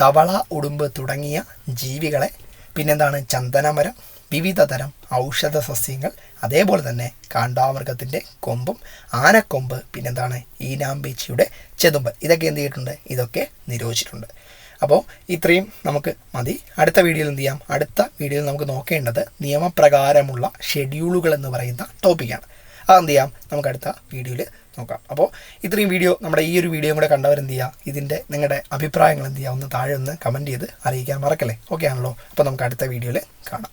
തവള ഉടുമ്പ് തുടങ്ങിയ ജീവികളെ പിന്നെന്താണ് ചന്ദനമരം വിവിധ തരം ഔഷധ സസ്യങ്ങൾ അതേപോലെ തന്നെ കാണ്ടാമൃഗത്തിന്റെ കൊമ്പും ആനക്കൊമ്പ് പിന്നെന്താണ് ഈനാമ്പേച്ചിയുടെ ചെതുമ്പൽ ഇതൊക്കെ എന്ത് ചെയ്തിട്ടുണ്ട്? ഇതൊക്കെ നിരോധിച്ചിട്ടുണ്ട്. അപ്പോൾ ഇത്രയും നമുക്ക് മതി. അടുത്ത വീഡിയോയിൽ എന്ത് ചെയ്യാം? അടുത്ത വീഡിയോയിൽ നമുക്ക് നോക്കേണ്ടത് നിയമപ്രകാരമുള്ള ഷെഡ്യൂളുകൾ എന്ന് പറയുന്ന ടോപ്പിക്കാണ്. അതെന്ത് ചെയ്യാം നമുക്ക് അടുത്ത വീഡിയോയിൽ നോക്കാം. അപ്പോൾ ഇത്രയും വീഡിയോ നമ്മുടെ ഈ ഒരു വീഡിയോ കൂടെ കണ്ടവർ എന്ത് ചെയ്യുക ഇതിന്റെ നിങ്ങളുടെ അഭിപ്രായങ്ങൾ എന്ത് ചെയ്യുക ഒന്ന് താഴെ ഒന്ന് കമന്റ് ചെയ്ത് അറിയിക്കാൻ മറക്കല്ലേ? ഓക്കെ ആണല്ലോ. അപ്പോൾ നമുക്ക് അടുത്ത വീഡിയോയിൽ കാണാം.